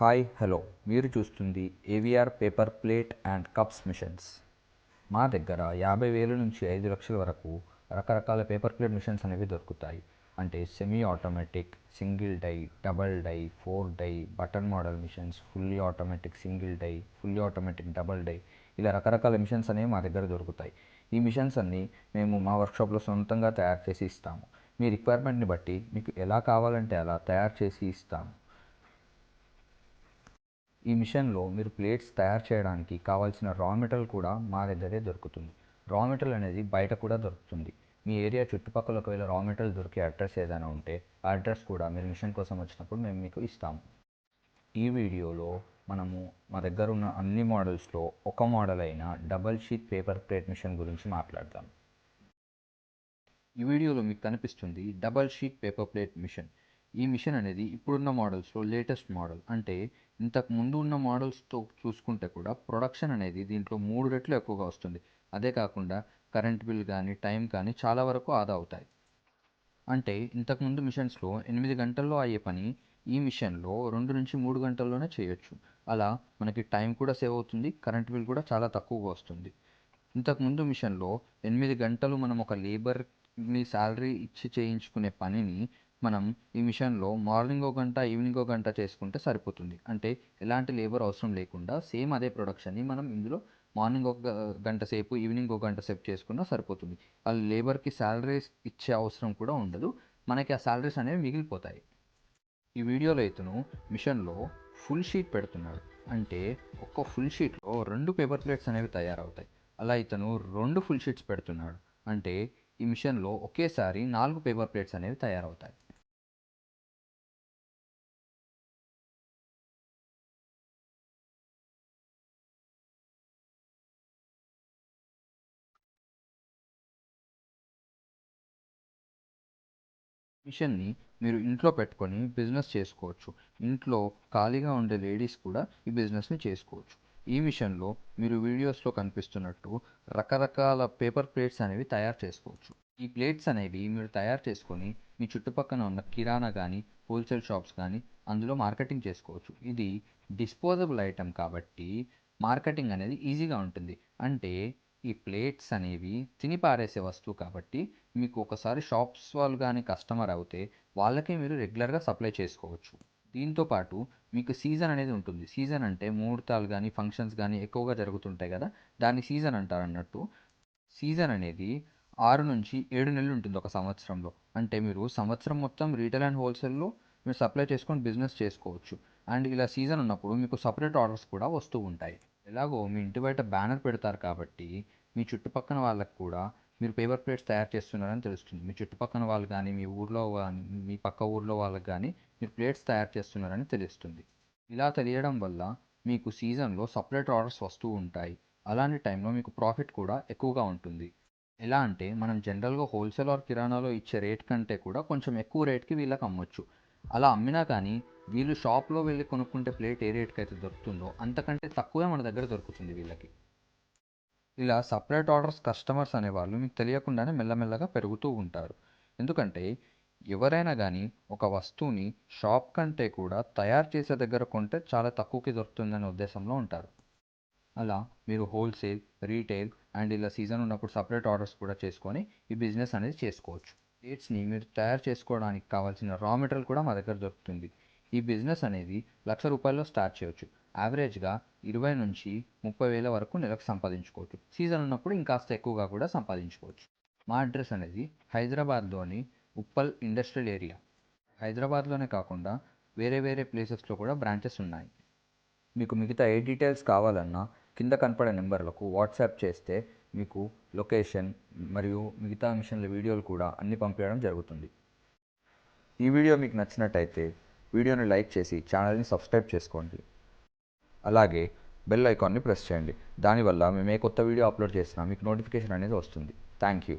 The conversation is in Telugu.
Hi hello. మీరు చూస్తుంది AVR paper plate and cups machines మా దగ్గర యాభై వేల నుంచి ఐదు లక్షల వరకు రకరకాల పేపర్ ప్లేట్ మిషన్స్ అనేవి దొరుకుతాయి. అంటే semi automatic single die double die four die button model machines fully automatic single die fully automatic double die ఇలా రకరకాల మిషన్స్ అనేవి మా దగ్గర దొరుకుతాయి. ఈ మిషన్స్ అన్నీ మేము మా వర్క్షాప్లో సొంతంగా తయారు చేసి ఇస్తాము. మీ రిక్వైర్మెంట్ని బట్టి మీకు ఎలా కావాలంటే అలా తయారు చేసి ఇస్తాము. ఈ మిషన్లో మీరు ప్లేట్స్ తయారు చేయడానికి కావాల్సిన రా మెటీరియల్ కూడా మా దగ్గరే దొరుకుతుంది. రా మెటీరియల్ అనేది బయట కూడా దొరుకుతుంది. మీ ఏరియా చుట్టుపక్కల ఒకవేళ రా మెటీరియల్ దొరికే అడ్రస్ ఏదైనా ఉంటే ఆ అడ్రస్ కూడా మీరు మిషన్ కోసం వచ్చినప్పుడు మేము మీకు ఇస్తాము ఈ వీడియోలో మనము మా దగ్గర ఉన్న అన్ని మోడల్స్లో ఒక మోడల్ అయిన double sheet paper plate machine గురించి మాట్లాడదాం. ఈ వీడియోలో మీకు కనిపిస్తుంది double sheet paper plate machine. ఈ మిషన్ అనేది ఇప్పుడున్న మోడల్స్లో లేటెస్ట్ మోడల్. అంటే ఇంతకు ముందు ఉన్న మోడల్స్తో చూసుకుంటే కూడా ప్రొడక్షన్ అనేది దీంట్లో మూడు రెట్లు ఎక్కువగా వస్తుంది. అదే కాకుండా కరెంట్ బిల్ కానీ టైం కానీ చాలా వరకు ఆదా అవుతాయి. అంటే ఇంతకుముందు మిషన్స్లో ఎనిమిది గంటల్లో అయ్యే పని ఈ మిషన్లో రెండు నుంచి మూడు గంటల్లోనే చేయొచ్చు. అలా మనకి టైం కూడా సేవ్ అవుతుంది కరెంట్ బిల్ కూడా చాలా తక్కువగా వస్తుంది. ఇంతకుముందు మిషన్లో ఎనిమిది గంటలు మనం ఒక లేబర్ని శాలరీ ఇచ్చి చేయించుకునే పనిని మనం ఈ మిషన్లో మార్నింగ్ ఒక గంట ఈవినింగ్ ఒక గంట చేసుకుంటే సరిపోతుంది. అంటే ఎలాంటి లేబర్ అవసరం లేకుండా సేమ్ అదే ప్రొడక్షన్ని మనం ఇందులో మార్నింగ్ ఒక గంట సేపు ఈవినింగ్ ఒక గంట సేపు చేసుకున్నా సరిపోతుంది. ఆ లేబర్కి శాలరీస్ ఇచ్చే అవసరం కూడా ఉండదు. మనకి ఆ శాలరీస్ అనేవి మిగిలిపోతాయి. ఈ వీడియోలో ఇతను మిషన్లో ఫుల్ షీట్ పెడుతున్నాడు. అంటే ఒక్క ఫుల్ షీట్లో రెండు పేపర్ ప్లేట్స్ అనేవి తయారవుతాయి. అలా ఇతను రెండు ఫుల్ షీట్స్ పెడుతున్నాడు. అంటే ఈ మిషన్లో ఒకేసారి నాలుగు పేపర్ ప్లేట్స్ అనేవి తయారవుతాయి. మిషన్ని మీరు ఇంట్లో పెట్టుకొని బిజినెస్ చేసుకోవచ్చు. ఇంట్లో ఖాళీగా ఉండే లేడీస్ కూడా ఈ బిజినెస్ని చేసుకోవచ్చు. ఈ మిషన్లో మీరు వీడియోస్లో కనిపిస్తున్నట్టు రకరకాల పేపర్ ప్లేట్స్ అనేవి తయారు చేసుకోవచ్చు. ఈ ప్లేట్స్ అనేవి మీరు తయారు చేసుకొని మీ చుట్టుపక్కల ఉన్న కిరాణా కానీ హోల్సేల్ షాప్స్ కానీ అందులో మార్కెటింగ్ చేసుకోవచ్చు. ఇది డిస్పోజబుల్ ఐటెం కాబట్టి మార్కెటింగ్ అనేది ఈజీగా ఉంటుంది. అంటే ఈ ప్లేట్స్ అనేవి తిని పారేసే వస్తువు కాబట్టి మీకు ఒకసారి షాప్స్ వాళ్ళు కానీ కస్టమర్ అవుతే వాళ్ళకే మీరు రెగ్యులర్గా సప్లై చేసుకోవచ్చు. దీంతో పాటు మీకు సీజన్ అనేది ఉంటుంది. సీజన్ అంటే ముహూర్తాలు కానీ ఫంక్షన్స్ కానీ ఎక్కువగా జరుగుతుంటాయి కదా దాన్ని సీజన్ అంటారు అన్నట్టు. సీజన్ అనేది ఆరు నుంచి ఏడు నెలలు ఉంటుంది ఒక సంవత్సరంలో. అంటే మీరు సంవత్సరం మొత్తం రీటైల్ అండ్ హోల్సేల్లో మీరు సప్లై చేసుకొని బిజినెస్ చేసుకోవచ్చు. అండ్ ఇలా సీజన్ ఉన్నప్పుడు మీకు సపరేట్ ఆర్డర్స్ కూడా వస్తూ ఉంటాయి. ఎలాగో మీ ఇంటి బయట బ్యానర్ పెడతారు కాబట్టి మీ చుట్టుపక్కల వాళ్ళకి కూడా మీరు పేపర్ ప్లేట్స్ తయారు చేస్తున్నారని తెలుస్తుంది. మీ చుట్టుపక్కల వాళ్ళు కానీ మీ ఊర్లో కానీ మీ పక్క ఊర్లో వాళ్ళకి కానీ మీరు ప్లేట్స్ తయారు చేస్తున్నారని తెలుస్తుంది. ఇలా తెలియడం వల్ల మీకు సీజన్లో సపరేట్ ఆర్డర్స్ వస్తూ ఉంటాయి. అలాంటి టైంలో మీకు ప్రాఫిట్ కూడా ఎక్కువగా ఉంటుంది. ఎలా అంటే మనం జనరల్గా హోల్సేల్ ఆర్ కిరాణాలో ఇచ్చే రేట్ కంటే కూడా కొంచెం ఎక్కువ రేట్కి వీళ్ళకి అమ్మొచ్చు. అలా అమ్మినా కానీ వీళ్ళు షాప్లో వెళ్ళి కొనుక్కుంటే ప్లేట్ ఏ రేట్కి అయితే దొరుకుతుందో అంతకంటే తక్కువే మన దగ్గర దొరుకుతుంది వీళ్ళకి. ఇలా సపరేట్ ఆర్డర్స్ కస్టమర్స్ అనేవాళ్ళు మీకు తెలియకుండానే మెల్లమెల్లగా పెరుగుతూ ఉంటారు. ఎందుకంటే ఎవరైనా కానీ ఒక వస్తువుని షాప్ కంటే కూడా తయారు చేసే దగ్గర కొంటే చాలా తక్కువకి దొరుకుతుందనే ఉద్దేశంలో ఉంటారు. అలా మీరు హోల్సేల్ రీటైల్ అండ్ ఇలా సీజన్ ఉన్నప్పుడు సపరేట్ ఆర్డర్స్ కూడా చేసుకొని ఈ బిజినెస్ అనేది చేసుకోవచ్చు. డేట్స్ని మీరు తయారు చేసుకోవడానికి కావాల్సిన రా మెటీరియల్ కూడా మా దగ్గర దొరుకుతుంది. ఈ బిజినెస్ అనేది లక్ష రూపాయల్లో స్టార్ట్ చేయొచ్చు. యావరేజ్గా ఇరవై నుంచి ముప్పై వేల వరకు నెలకు సంపాదించుకోవచ్చు. సీజన్ ఉన్నప్పుడు ఇంకాస్త ఎక్కువగా కూడా సంపాదించుకోవచ్చు. మా అడ్రస్ అనేది హైదరాబాద్లోని ఉప్పల్ ఇండస్ట్రియల్ ఏరియా. హైదరాబాద్లోనే కాకుండా వేరే వేరే ప్లేసెస్లో కూడా బ్రాంచెస్ ఉన్నాయి. మీకు మిగతా ఏ డీటెయిల్స్ కావాలన్నా కింద కనపడే నెంబర్లకు వాట్సాప్ చేస్తే మీకు లొకేషన్ మరియు మిగతా మిషన్ల వీడియోలు కూడా అన్ని పంపించడం జరుగుతుంది. ఈ వీడియో మీకు నచ్చినట్టయితే వీడియోని లైక్ చేసి ఛానల్ని సబ్స్క్రైబ్ చేసుకోండి. అలాగే బెల్ ఐకాన్ని ప్రెస్ చేయండి. దానివల్ల మేము ఏ కొత్త వీడియో అప్లోడ్ చేసినా మీకు నోటిఫికేషన్ అనేది వస్తుంది. Thank you.